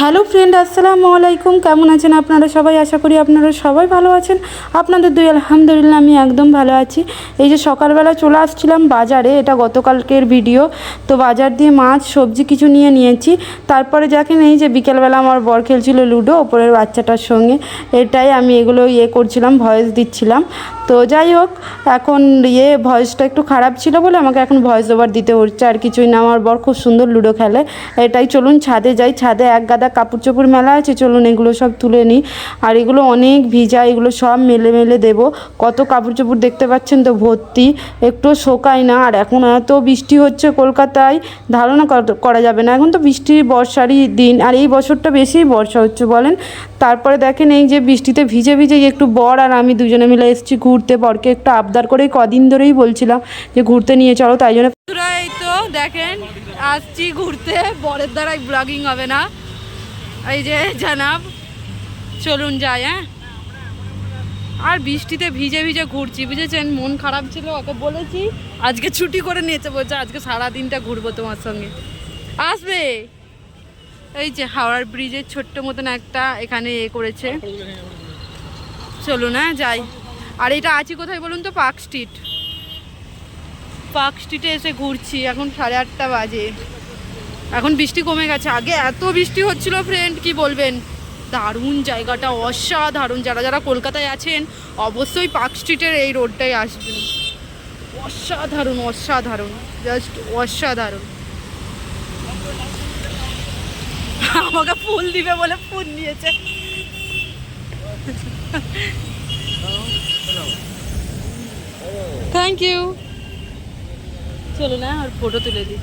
Hello friend, আসসালামু আলাইকুম। কেমন আছেন আপনারা সবাই? আশা করি আপনারা সবাই ভালো আছেন। আপনাদের দুই আলহামদুলিল্লাহ, আমি একদম ভালো আছি। এই যে সকালবেলা চলে আসছিলাম বাজারে, এটা গতকালকের ভিডিও। তো বাজার দিয়ে মাছ, সবজি কিছু নিয়ে নিয়েছি। তারপরে যাকে নেই যে বিকেলবেলা আমার বর খেলছিল লুডো ওপরের বাচ্চাটার সঙ্গে। এটাই আমি এগুলো ইয়ে করছিলাম, ভয়েস দিচ্ছিলাম। তো যাই হোক, এখন ইয়ে ভয়েসটা একটু খারাপ ছিল বলে আমাকে এখন ভয়েস ওভার দিতে হচ্ছে। আর কিছুই না, আমার বর খুব সুন্দর লুডো খেলে। এটাই চলুন, ছাদে যাই। ছাদে এক গাদা কাপড় চোপড় মেলা আছে, চলুন এগুলো সব তুলে নিই। আর এগুলো অনেক ভিজা, এগুলো সব মেলে মেলে দেব। কত কাপড় চোপড় দেখতে পাচ্ছেন তো, ভর্তি। একটু শোকায় না, আর এখন এত বৃষ্টি হচ্ছে কলকাতায়, ধারণা করা যাবে না। এখন তো বৃষ্টির বর্ষারই দিন, আর এই বছরটা বেশি বর্ষা হচ্ছে, বলেন। তারপরে দেখেন এই যে বৃষ্টিতে ভিজে ভিজে একটু বর আর আমি দুজনে মিলে এসেছি ঘুরতে। বরকে একটু আবদার করেই কদিন ধরেই বলছিলাম যে ঘুরতে নিয়ে চলো, তাই জন্য তো দেখেন, আসছি ঘুরতে। বরের দ্বারাই ব্লগিং হবে না। এই যে, জানাব। চলুন যাই হ্যাঁ? আর বৃষ্টিতে ভিজে ভিজে ঘুরছি, বুঝেছেন? মন খারাপ ছিল, ওকে বলেছি, আজকে ছুটি করে নিয়েছে, বলছে আজকে সারা দিনটা ঘুরবো তোমার সঙ্গে। আসবে? এই যে, হাওড়ার ব্রিজের ছোট্ট মতন একটা এখানে এ করেছে। চলুন হ্যাঁ যাই। আর এটা আছি কোথায় বলুন তো? Park street. পার্ক স্ট্রিটে এসে ঘুরছি, এখন সাড়ে আটটা বাজে। এখন বৃষ্টি কমে গেছে। আগে এত বৃষ্টি হচ্ছিল ফ্রেন্ড কি বলবেন? দারুণ জায়গাটা, অসাধারণ। যারা যারা কলকাতায় আছেন, অবশ্যই পার্ক স্ট্রিটের এই রোডটাই আসবেন। অসাধারণ অসাধারণ। জাস্ট অসাধারণ। আমাকে ফুল দিবে বলে ফুল নিয়েছে থ্যাংক ইউ চলো না আর ফটো তুলে দিই।